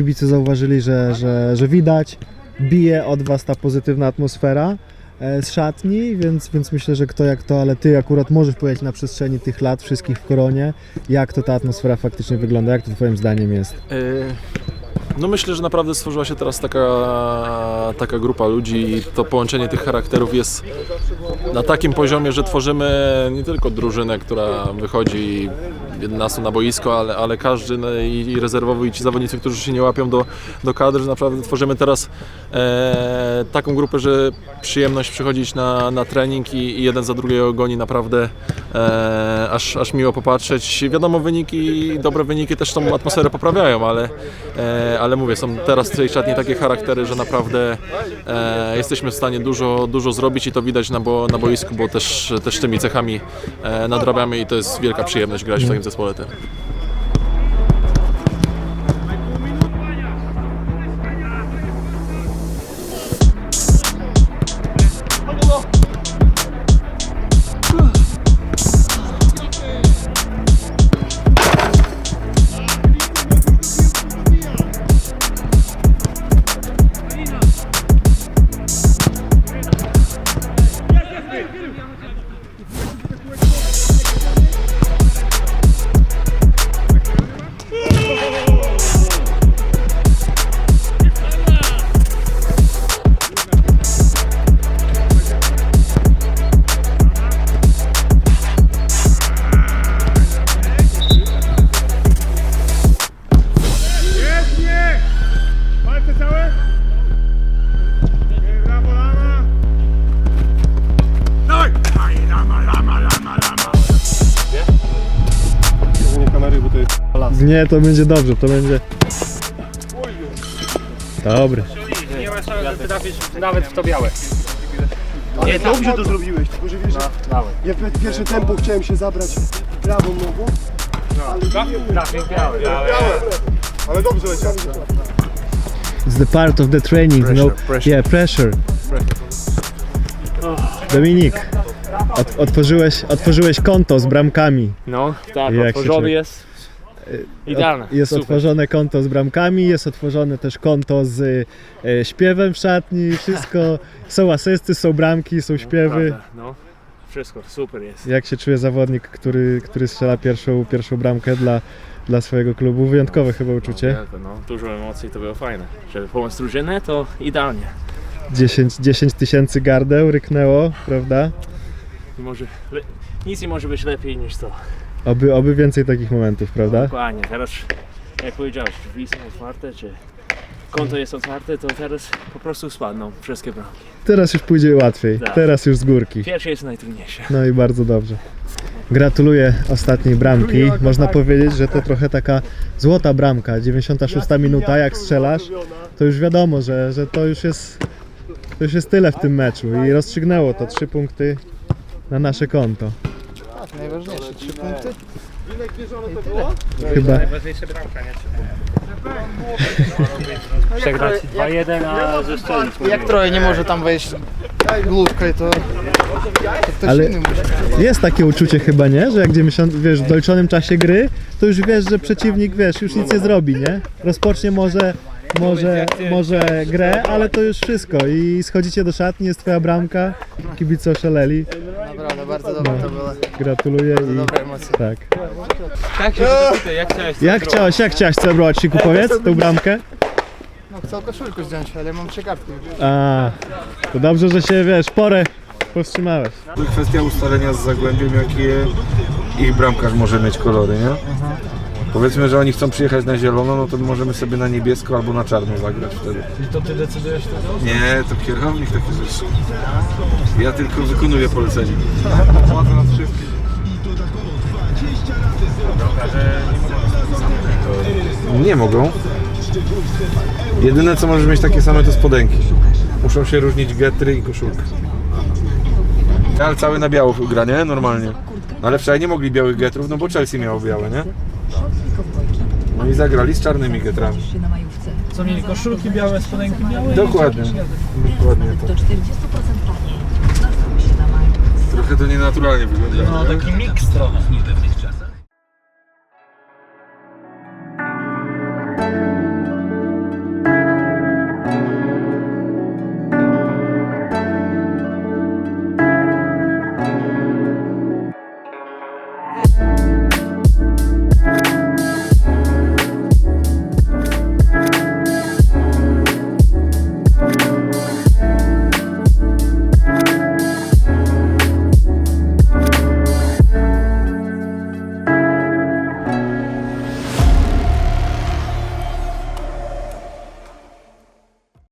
kibice zauważyli, że, że, że widać, bije od Was ta pozytywna atmosfera e, z szatni, więc, więc myślę, że kto jak to, ale Ty akurat możesz powiedzieć na przestrzeni tych lat wszystkich w Koronie, jak to ta atmosfera faktycznie wygląda, jak to Twoim zdaniem jest? E, No myślę, że naprawdę stworzyła się teraz taka, taka grupa ludzi i to połączenie tych charakterów jest na takim poziomie, że tworzymy nie tylko drużynę, która wychodzi 11 na boisko, ale, ale każdy no, i, i rezerwowy i ci zawodnicy, którzy się nie łapią do, do kadr, że naprawdę tworzymy teraz e, taką grupę, że przyjemność przychodzić na, na trening i, i jeden za drugiego goni naprawdę e, aż, aż miło popatrzeć. Wiadomo, wyniki, dobre wyniki też tą atmosferę poprawiają, ale, e, ale mówię, są teraz w tej szatni takie charaktery, że naprawdę e, jesteśmy w stanie dużo, dużo zrobić i to widać na, bo, na boisku, bo też, też tymi cechami e, nadrabiamy i to jest wielka przyjemność grać w takim zespole tym. Nie, to będzie dobrze, to będzie... Dobry. Nie ma szans, że trafisz nawet w to białe. Ale dobrze to zrobiłeś, tylko że wiesz, że Dawaj. ja w pierwsze tempo chciałem się zabrać prawą nogą, Trafił białe. Ale dobrze leciał. It's the part of the training, no? Yeah, pressure. Dominik, ot, otworzyłeś, otworzyłeś konto z bramkami. No, tak, Jak się otworzony jest. Idealne. Jest super. otworzone konto z bramkami, jest otworzone też konto z e, śpiewem w szatni, wszystko. Są asysty, są bramki, są śpiewy. Prawda, No, wszystko, super jest. Jak się czuje zawodnik, który, który strzela pierwszą, pierwszą bramkę dla, dla swojego klubu? Wyjątkowe chyba uczucie. Wielko, No, dużo emocji, to było fajne. Żeby pomóc drużynę, to idealnie. 10 10 tysięcy gardeł ryknęło, prawda? I może, le, nic nie może być lepiej niż to. Oby, oby więcej takich momentów, prawda? Dokładnie, teraz jak powiedziałeś, drzwi są otwarte, czy konto jest otwarte, to teraz po prostu spadną wszystkie bramki. Teraz już pójdzie łatwiej, Tak. teraz już z górki. Pierwsze jest najtrudniejsze. No i bardzo dobrze. Gratuluję ostatniej bramki. Można powiedzieć, że to trochę taka złota bramka. 96 minuta, jak strzelasz, to już wiadomo, że, że to już jest to już jest tyle w tym meczu i rozstrzygnęło to trzy punkty na nasze konto. Najważniejsze, trzy punkty. Chyba Najważniejsza bramka, nie Przegrać 2-1, a zeszczelić. Jak troje nie może tam wejść główkę, to, to ktoś Ale- inny musi. jest takie uczucie chyba, nie? Że jak 90, wiesz, w doliczonym czasie gry, to już wiesz, że przeciwnik, wiesz, już nic nie zrobi, nie? Rozpocznie może może, może grę, ale to już wszystko i schodzicie do szatni, jest twoja bramka, kibice oszaleli, bardzo dobre to było. gratuluję i Dobre emocje. tak. Tak się zapytaj, jak chciałeś Jak chciałeś, jak chciałeś celebrować Siku, powiedz, tą bramkę? No chcę koszulkę zdjąć, ale mam trzy kartki. A, to dobrze, że się, wiesz, porę powstrzymałeś. Kwestia ustalenia z Zagłębiem, jakie ich bramkarz może mieć kolory, nie? Powiedzmy, że oni chcą przyjechać na zielono, no to możemy sobie na niebiesko albo na czarno zagrać wtedy. I to ty decydujesz wtedy? Nie, to kierownik takie rzeczy. Ja tylko wykonuję polecenie. Nie mogą. Jedyne co możesz mieć takie same to spodenki. Muszą się różnić getry i koszulka. Ale cały na biało gra, nie? Normalnie. No ale wczoraj nie mogli białych getrów, no bo Chelsea miało białe, nie? No i zagrali z czarnymi getrami. Co mieli koszulki białe, spodenki białe? Dokładnie. Dokładnie Do to. 40% taniej. Zastanów się na majówce. Trochę to nienaturalnie wygląda. No taki miks trochę.